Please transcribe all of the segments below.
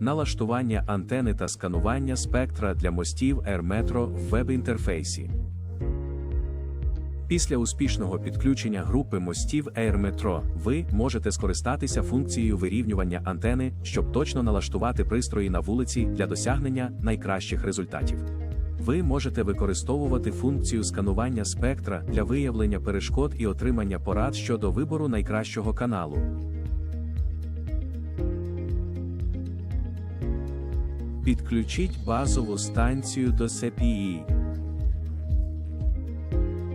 налаштування антени та сканування спектра для мостів AirMetro в веб-інтерфейсі. Після успішного підключення групи мостів AirMetro ви можете скористатися функцією вирівнювання антени, щоб точно налаштувати пристрої на вулиці для досягнення найкращих результатів. Ви можете використовувати функцію сканування спектра для виявлення перешкод і отримання порад щодо вибору найкращого каналу. Підключіть базову станцію до CPE.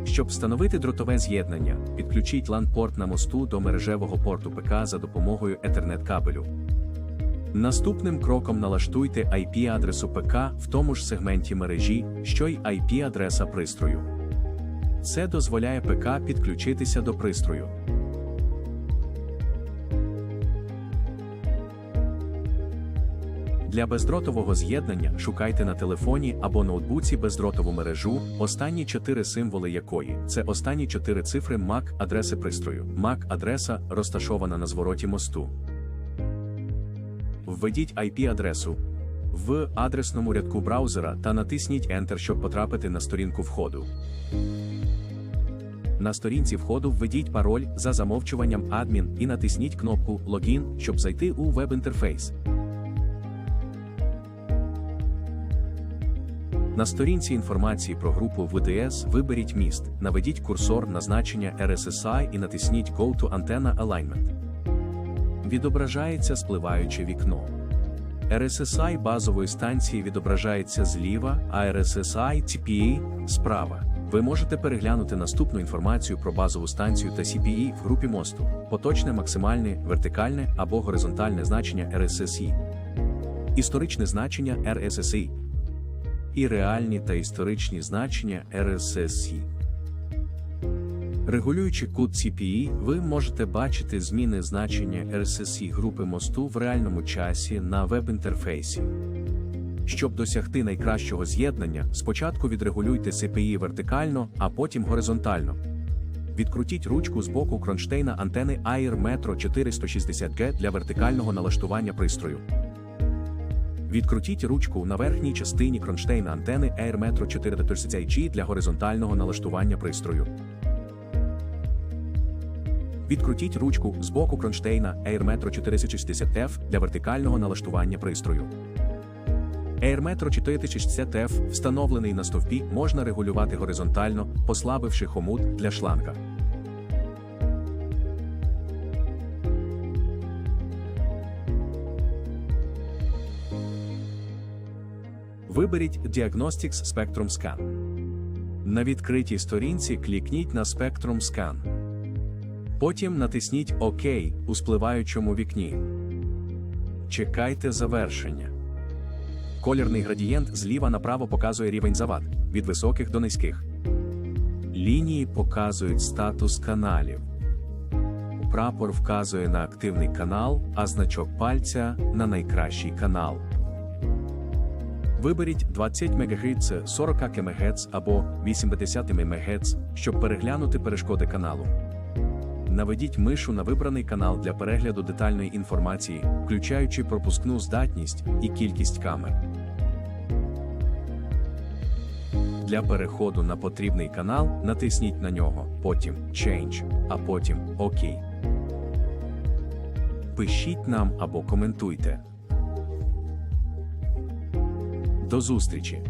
Щоб встановити дротове з'єднання, підключіть LAN-порт на мосту до мережевого порту ПК за допомогою Ethernet кабелю. Наступним кроком налаштуйте IP-адресу ПК в тому ж сегменті мережі, що й IP-адреса пристрою. Це дозволяє ПК підключитися до пристрою. Для бездротового з'єднання шукайте на телефоні або ноутбуці бездротову мережу, останні чотири символи якої це останні чотири цифри MAC адреси пристрою. MAC адреса розташована на звороті мосту. Введіть IP-адресу в адресному рядку браузера та натисніть Enter, щоб потрапити на сторінку входу. На сторінці входу введіть пароль за замовчуванням адмін і натисніть кнопку Логін, щоб зайти у веб-інтерфейс. На сторінці інформації про групу VDS виберіть міст, наведіть курсор на значення RSSI і натисніть Go to Antenna Alignment. Відображається спливаюче вікно. RSSI базової станції відображається зліва, а RSSI CPE – справа. Ви можете переглянути наступну інформацію про базову станцію та CPE в групі мосту, поточне максимальне, вертикальне або горизонтальне значення RSSI, історичне значення RSSI і реальні та історичні значення RSSI. Регулюючи кут CPE, ви можете бачити зміни значення RSSI групи мосту в реальному часі на веб-інтерфейсі. Щоб досягти найкращого з'єднання, спочатку відрегулюйте CPE вертикально, а потім горизонтально. Відкрутіть ручку з боку кронштейна антени Air Metro 460G для вертикального налаштування пристрою. Відкрутіть ручку на верхній частині кронштейна антени Air Metro 460G для горизонтального налаштування пристрою. Відкрутіть ручку з боку кронштейна Air Metro 460F для вертикального налаштування пристрою. Air Metro 460F, встановлений на стовпі, можна регулювати горизонтально, послабивши хомут для шланга. Виберіть Diagnostics Spectrum Scan. На відкритій сторінці клікніть на Spectrum Scan. Потім натисніть ОК у спливаючому вікні. Чекайте завершення. Колірний градієнт зліва направо показує рівень завад від високих до низьких. Лінії показують статус каналів. Прапор вказує на активний канал, а значок пальця на найкращий канал. Виберіть 20 МГц, 40 кМц або 80 МГц, щоб переглянути перешкоди каналу. Наведіть мишу на вибраний канал для перегляду детальної інформації, включаючи пропускну здатність і кількість камер. Для переходу на потрібний канал натисніть на нього, потім Change, а потім ОК. Пишіть нам або коментуйте. До зустрічі!